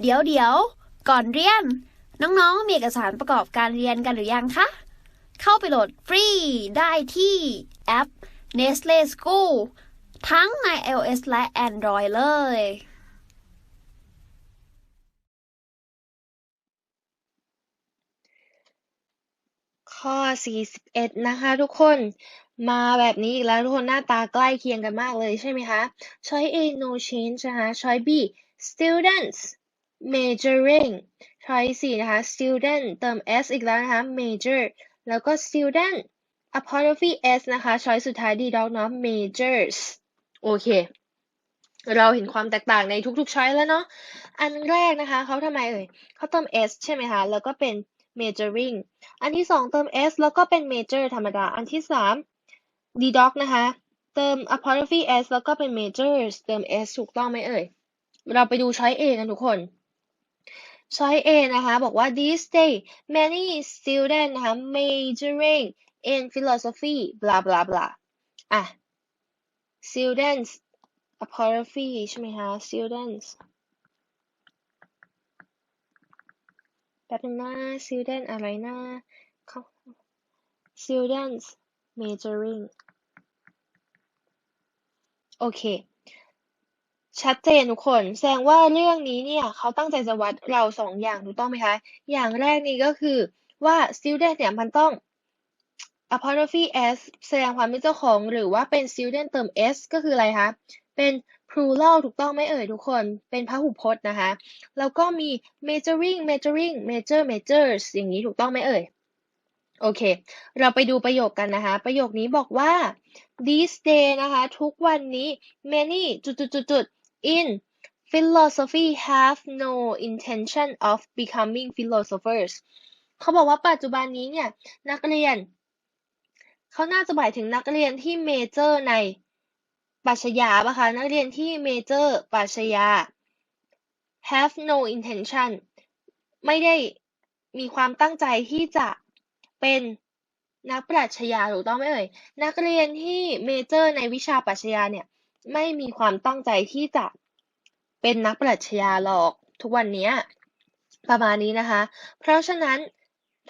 เดี๋ยวเดี๋ยวก่อนเรียน น้องๆ มีเอกสารประกอบการเรียนกันหรือยังคะ เข้าไปโหลดฟรีได้ที่แอป Nestle School ทั้งใน iOS และ Android เลย ข้อ 41 นะคะทุกคนมาแบบนี้อีกแล้วทุกคนหน้าตาใกล้เคียงกันมากเลยใช่ไหมคะ Choice A no change นะคะ Choice B students majoring Choice C นะคะ student เติม s อีกแล้วนะคะ major แล้วก็ student apostrophe s นะคะ Choice สุดท้าย D dog เนาะ majors โอเค เราเห็นความแตกต่างในทุกๆ choice แล้วเนาะ อันแรกนะคะ เขาทำไมเอ่ยเขาเติม s ใช่ไหมคะ แล้วก็เป็น majoring อันที่สองเติม s แล้วก็เป็น major ธรรมดา อันที่สาม d doc นะคะ เติม apostrophe s แล้วก็เป็น majors เติม s ถูกต้องไหมเอ่ย เราไปดู choice A กันทุกคน choice A นะคะ บอกว่า these days many students นะคะ majoring in philosophy blah blah blah อ่ะ students apostrophe ใช่ไหมคะ students แป๊บนึงนะ student อะไรนะเขา students majoring โอเค ชัดเจนทุกคน แสดงว่าเรื่องนี้เนี่ยเขาตั้งใจจะวัดเราสองอย่างถูกต้องไหมคะ อย่างแรกนี้ก็คือว่า student เนี่ยมันต้อง apostrophe s แสดงความเป็นเจ้าของ หรือว่าเป็น student เติม s ก็คืออะไรคะ เป็น plural ถูกต้องไหมเอ่ยทุกคน เป็นพหูพจน์นะคะ แล้วก็มี majoring majoring major majors อย่างนี้ถูกต้องไหมเอ่ย โอเค เราไปดูประโยคกันนะคะ ประโยคนี้บอกว่า these day นะคะ ทุกวันนี้ many จุดจุดจุดจุด in philosophy have no intention of becoming philosophers เขาบอกว่าปัจจุบันนี้เนี่ย นักเรียน เขาน่าจะหมายถึงนักเรียนที่เมเจอร์ในปรัชญาปะคะ นักเรียนที่เมเจอร์ปรัชญา have no intention ไม่ได้มีความตั้งใจที่จะเป็นนักปรัชญาถูกต้องไหมเอ่ย นักเรียนที่เมเจอร์ในวิชาปรัชญาเนี่ย ไม่มีความตั้งใจที่จะเป็นนักปรัชญาหรอกทุกวันนี้ประมาณนี้นะคะ เพราะฉะนั้น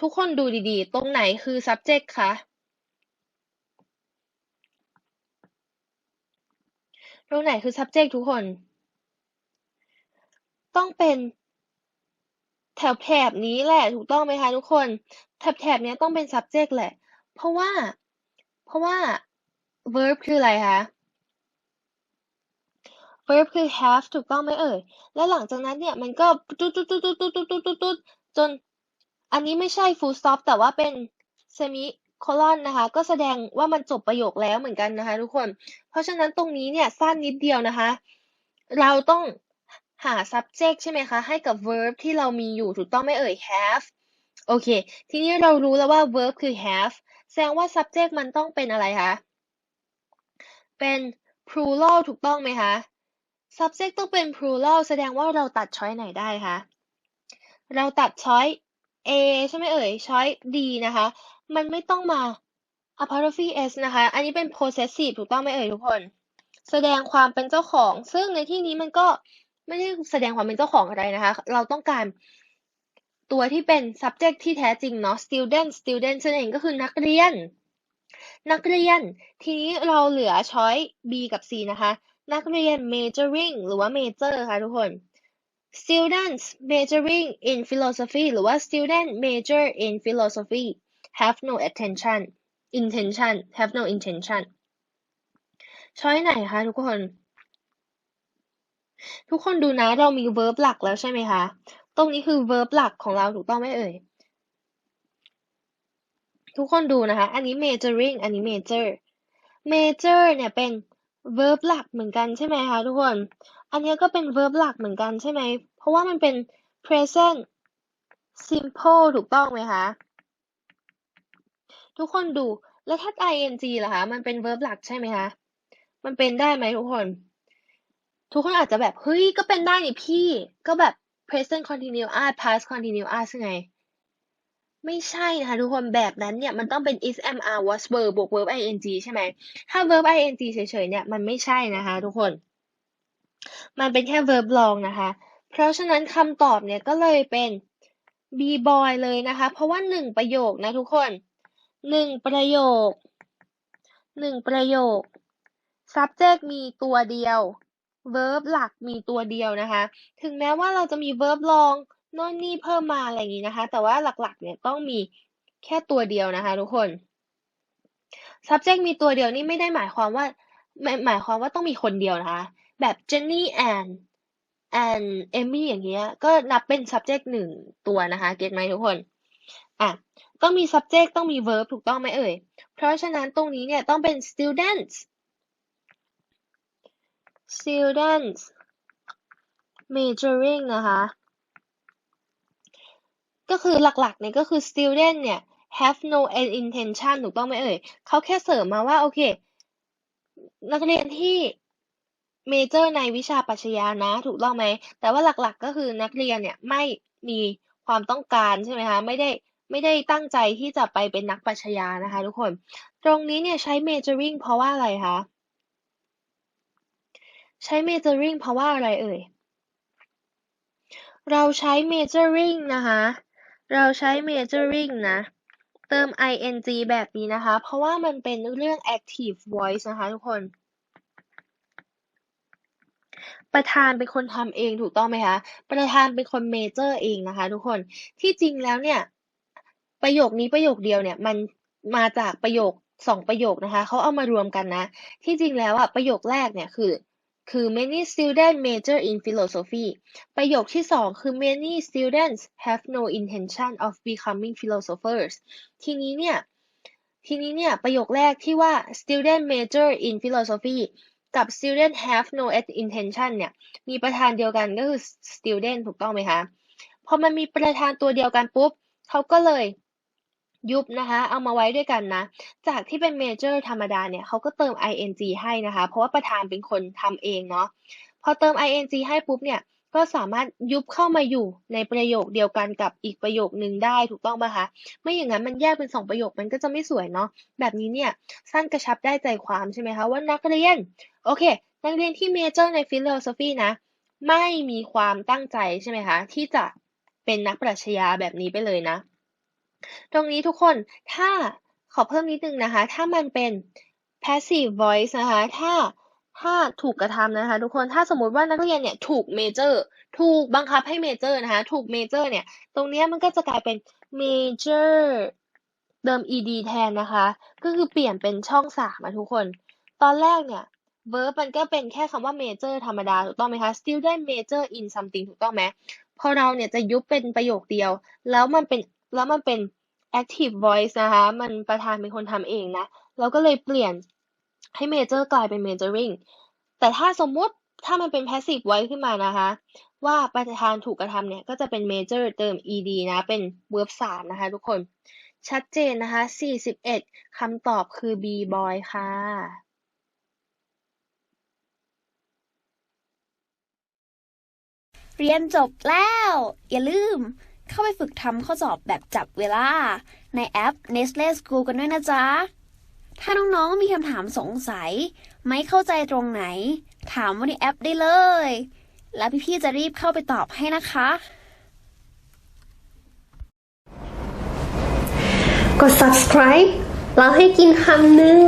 ทุกคนดูดีๆ ตรงไหนคือ subject คะตรงไหนคือ subject ทุกคน ต้องเป็นแถบแถบนี้แหละถูกต้องไหมคะทุกคน แถบแถบนี้ต้องเป็น subject แหละ เพราะว่า เพราะว่า verb คืออะไรคะ verb คือ have ถูกต้องไหมเอ่ย แล้วหลังจากนั้นเนี่ย มันก็ตุ๊ดตุ๊ดตุ๊ดตุ๊ดตุ๊ดตุ๊ดตุ๊ดตุ๊ดจน อันนี้ไม่ใช่ full stop แต่ว่าเป็น semi colon นะคะ ก็แสดงว่ามันจบประโยคแล้วเหมือนกันนะคะทุกคน เพราะฉะนั้นตรงนี้เนี่ย สั้นนิดเดียวนะคะ เราต้องหา subject ใช่ไหมคะ ให้กับ verb ที่เรามีอยู่ถูกต้องไหมเอ่ย have โอเค ทีนี้เรารู้แล้วว่า verb คือ have แสดงว่า subject มันต้องเป็นอะไรคะ เป็น plural ถูกต้องไหมคะ subject ต้องเป็น plural แสดงว่าเราตัด choice ไหนได้คะ เราตัด choice A ใช่ไหมเอ่ย choice D นะคะ มันไม่ต้องมา apostrophe s นะคะ อันนี้เป็น possessive ถูกต้องไหมเอ่ยทุกคน แสดงความเป็นเจ้าของ ซึ่งในที่นี้มันก็ไม่ได้แสดงความเป็นเจ้าของอะไรนะคะ เราต้องการตัวที่เป็น subject ที่แท้จริงเนาะ student student นั่นเองก็คือนักเรียน นักเรียน ทีนี้เราเหลือ choice B กับ C นะคะ นักเรียน majoring หรือว่า major ค่ะทุกคน students majoring in philosophy หรือว่า student major in philosophy have no attention intention have no intention ช้อยไหนคะทุกคน ทุกคนดูนะเรามี verb หลักแล้วใช่ไหมคะ ตรงนี้คือ verb หลักของเราถูกต้องไหมเอ่ย ทุกคนดูนะคะ อันนี้ majoring อันนี้ major major เนี่ยเป็น verb หลักเหมือนกันใช่ไหมคะทุกคน อันนี้ก็เป็น verb หลักเหมือนกันใช่ไหม เพราะว่ามันเป็น present simple ถูกต้องไหมคะ ทุกคนดู แล้วถ้า ing ล่ะคะ มันเป็น verb หลักใช่ไหมคะ มันเป็นได้ไหมทุกคน ทุกคนอาจจะแบบ เฮ้ย ก็เป็นได้นี่พี่ ก็แบบ present continuous past continuous ไง ไม่ใช่นะคะทุกคนแบบนั้นเนี่ยมันต้องเป็น is am are was were บวก verb ing ใช่ไหมถ้า verb ing เฉยๆเนี่ยมันไม่ใช่นะคะ ทุกคน มันเป็นแค่ verb long นะคะ เพราะฉะนั้นคำตอบเนี่ยก็เลยเป็น B boy เลยนะคะ เพราะว่าหนึ่งประโยคนะทุกคนหนึ่งประโยคหนึ่งประโยค subject มีตัวเดียว verb หลักมีตัวเดียวนะคะ ถึงแม้ว่าเราจะมี verb รอง โน่นนี่เพิ่มมาอะไรอย่างนี้นะคะ แต่ว่าหลักๆ เนี่ยต้องมีแค่ตัวเดียวนะคะ ทุกคน subject มีตัวเดียวนี่ไม่ได้หมายความว่าหมายหมายความว่าต้องมีคนเดียวนะคะ แบบ Jenny and and Amy อย่างเงี้ย ก็นับเป็น subject หนึ่งตัวนะคะเก็ตไหมทุกคนอะต้องมี subject ต้องมี verb ถูกต้องไหมเอ่ย เพราะฉะนั้นตรงนี้เนี่ยต้องเป็น students students majoring นะคะ ก็คือหลักๆเนี่ยก็คือ student เนี่ย have no intention ถูกต้องไหมเอ่ยเขาแค่เสริมมาว่า โอเค นักเรียนที่เมเจอร์ในวิชาปรัชญานะ ถูกต้องไหม แต่ว่าหลักๆก็คือนักเรียนเนี่ยไม่มีความต้องการใช่ไหมคะ ไม่ได้ไม่ได้ตั้งใจที่จะไปเป็นนักปรัชญานะคะทุกคน ตรงนี้เนี่ยใช้ majoring เพราะว่าอะไรคะ ใช้ majoring เพราะว่าอะไรเอ่ย เราใช้ majoring นะคะ เราใช้ majoring นะ เติม ing แบบนี้นะคะ เพราะว่ามันเป็นเรื่อง active voice นะคะทุกคน ประธานเป็นคนทำเองถูกต้องไหมคะ ประธานเป็นคนเมเจอร์เองนะคะทุกคน ที่จริงแล้วเนี่ย ประโยคนี้ประโยคเดียวเนี่ยมันมาจากประโยคสองประโยคนะคะ เขาเอามารวมกันนะ ที่จริงแล้วอะประโยคแรกเนี่ยคือ คือ many students major in philosophy ประโยคที่สองคือ many students have no intention of becoming philosophers ทีนี้เนี่ย ทีนี้เนี่ย ประโยคแรกที่ว่า student major in philosophy กับ student have no intention เนี่ย มีประธานเดียวกันก็คือ student ถูกต้องไหมคะ พอมันมีประธานตัวเดียวกันปุ๊บ เขาก็เลย ยุบนะคะ เอามาไว้ด้วยกันนะ จากที่เป็น major ธรรมดาเนี่ยเขาก็เติม ing ให้นะคะ เพราะว่าประธานเป็นคนทำเองเนาะ พอเติม ing ให้ปุ๊บเนี่ย ก็สามารถยุบเข้ามาอยู่ในประโยคเดียวกันกับอีกประโยคนึงได้ถูกต้องปะคะ ไม่อย่างนั้นมันแยกเป็นสองประโยคมันก็จะไม่สวยเนาะ แบบนี้เนี่ยสั้นกระชับได้ใจความใช่ไหมคะว่านักเรียน โอเค นักเรียนที่เมเจอร์ใน philosophy นะ ไม่มีความตั้งใจใช่ไหมคะที่จะเป็นนักปรัชญาแบบนี้ไปเลยนะ ตรงนี้ทุกคนถ้าขอเพิ่มนิดนึงนะคะ ถ้ามันเป็น passive voice นะคะ ถ้าถ้าถูกกระทำนะคะ ทุกคนถ้าสมมติว่านักเรียนเนี่ยถูกเมเจอร์ถูกบังคับให้เมเจอร์นะคะ ถูกเมเจอร์เนี่ย ตรงนี้มันก็จะกลายเป็น major เติม ed แทนนะคะ ก็คือเปลี่ยนเป็นช่องสามอะทุกคน ตอนแรกเนี่ย verb มันก็เป็นแค่คำว่า major ธรรมดา ถูกต้องไหมคะ student major in something ถูกต้องไหมพอเราเนี่ยจะยุบเป็นประโยคเดียว แล้วมันเป็น แล้วมันเป็น active voice นะคะ มันประธานเป็นคนทำเองนะ เราก็เลยเปลี่ยนให้ major กลายเป็น majoring แต่ถ้าสมมุติถ้ามันเป็น passive voice ขึ้นมานะคะ ว่าประธานถูกกระทำเนี่ย ก็จะเป็น major เติม ed นะ เป็น verb สามนะคะทุกคน ชัดเจนนะคะ 41คำตอบคือ b boy ค่ะเรียนจบแล้ว อย่าลืม เข้าไปฝึกทำข้อสอบแบบจับเวลา ในแอป Nestle School กันด้วยนะจ๊ะ ถ้าน้องๆมีคำถามสงสัย ไม่เข้าใจตรงไหน ถามว่าในแอปได้เลย แล้วพี่ๆจะรีบเข้าไปตอบให้นะคะ กด subscribe แล้วให้กินคำหนึ่ง